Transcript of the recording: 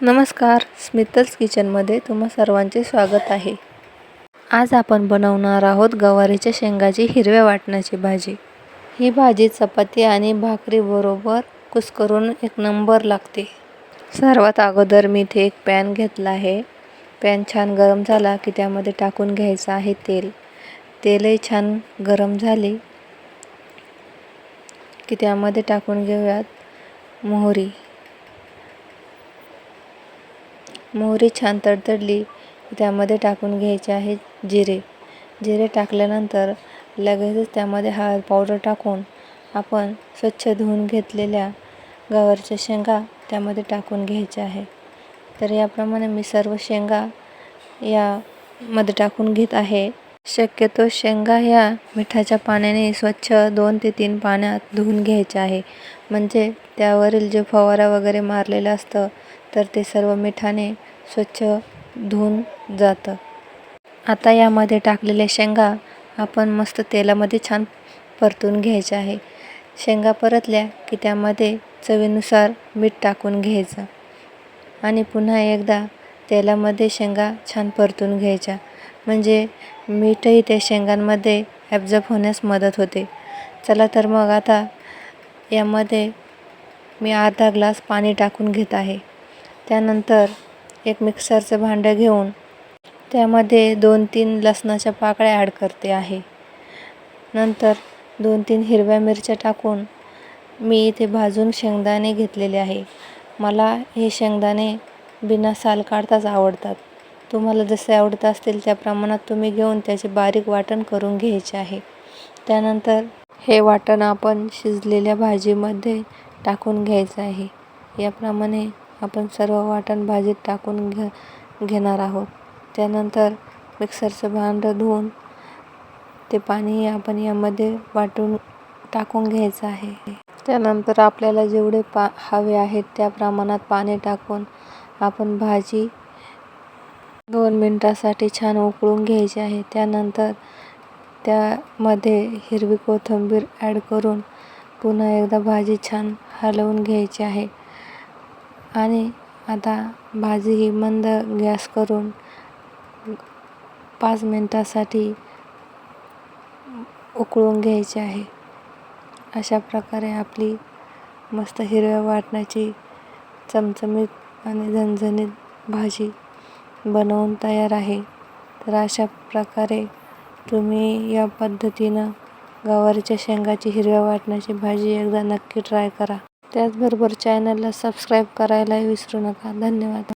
नमस्कार स्मितल्स किचनमध्ये तुम्हा सर्वांचे स्वागत आहे. आज आपण बनवणार आहोत गवारीच्या शेंगाची हिरव्या वाटणाची भाजी. ही भाजी चपाती आणि भाकरीबरोबर कुस्करून एक नंबर लागते. सर्वात अगोदर मी इथे एक पॅन घेतला आहे. पॅन छान गरम झाला की त्यामध्ये टाकून घ्यायचं आहे तेल. तेलही छान गरम झाले की त्यामध्ये टाकून घेऊयात मोहरी. मोहरी छान तडतडली. त्यामध्ये टाकून घ्यायचे आहे जिरे. जिरे टाकल्यानंतर लगेचच त्यामध्ये हळद पावडर टाकून आपण स्वच्छ धुवून घेतलेल्या गवारच्या शेंगा त्यामध्ये टाकून घ्यायच्या आहे. तर याप्रमाणे मी सर्व शेंगा यामध्ये टाकून घेत आहे. शक्यतो शेंगा ह्या मिठाच्या पाण्याने स्वच्छ दोन ते तीन पाण्यात धुवून घ्यायच्या आहे. म्हणजे त्यावरील जे फवारा वगैरे मारलेलं असतं तर ते सर्व मिठाने स्वच्छ धुवून जातं. आता यामध्ये टाकलेल्या शेंगा आपण मस्त तेलामध्ये छान परतून घ्यायच्या आहे. शेंगा परतल्या की त्यामध्ये चवीनुसार मीठ टाकून घ्यायचं. आणि पुन्हा एकदा तेलामध्ये शेंगा छान परतून घ्यायच्या. म्हणजे मीठही त्या शेंगांमध्ये ॲब्झॉर्ब होण्यास मदत होते. चला तर मग आता यामध्ये मी अर्धा ग्लास पाणी टाकून घेत आहे. त्यानंतर एक मिक्सरचं भांडं घेऊन त्यामध्ये दोन तीन लसणाच्या पाकळ्या ॲड करते आहे. नंतर दोन तीन हिरव्या मिरच्या टाकून मी इथे भाजून शेंगदाणे घेतलेले आहे. मला हे शेंगदाणे बिना साल काढताच आवडतात. तुम्हाला जसे आवडत असतील त्या प्रमाणात तुम्ही घेऊन त्याचे बारीक वाटण करून घ्यायचे आहे. त्यानंतर हे वाटण आपण शिजलेल्या भाजीमध्ये टाकून घ्यायचं आहे. याप्रमाणे आपण सर्व वाटण भाजीत टाकून घे घेणार आहोत. त्यानंतर मिक्सरचं भांडं धुवून ते पाणी आपण यामध्ये वाटून टाकून घ्यायचं आहे. त्यानंतर आपल्याला जेवढे पा हवे आहेत त्या प्रमाणात पाणी टाकून आपण भाजी दोन मिनटासाठी छान उकळून घ्यायची आहे. त्यानंतर त्यामध्ये हिरवी कोथिंबीर ॲड करून पुन्हा एकदा भाजी छान हलवून घ्यायची आहे. आणि आता भाजी ही मंद गॅस करून पाच मिनटासाठी उकळून घ्यायची आहे. अशा प्रकारे आपली मस्त हिरव्या वाटण्याची चमचमीत आणि झणझणीत भाजी बनवून तयार आहे. तर अशा प्रकारे तुम्ही या पद्धतीनं गवारीच्या शेंगाची हिरव्या वाटण्याची भाजी एकदा नक्की ट्राय करा. त्याचबरोबर चॅनलला सबस्क्राईब करायलाही विसरू नका. धन्यवाद.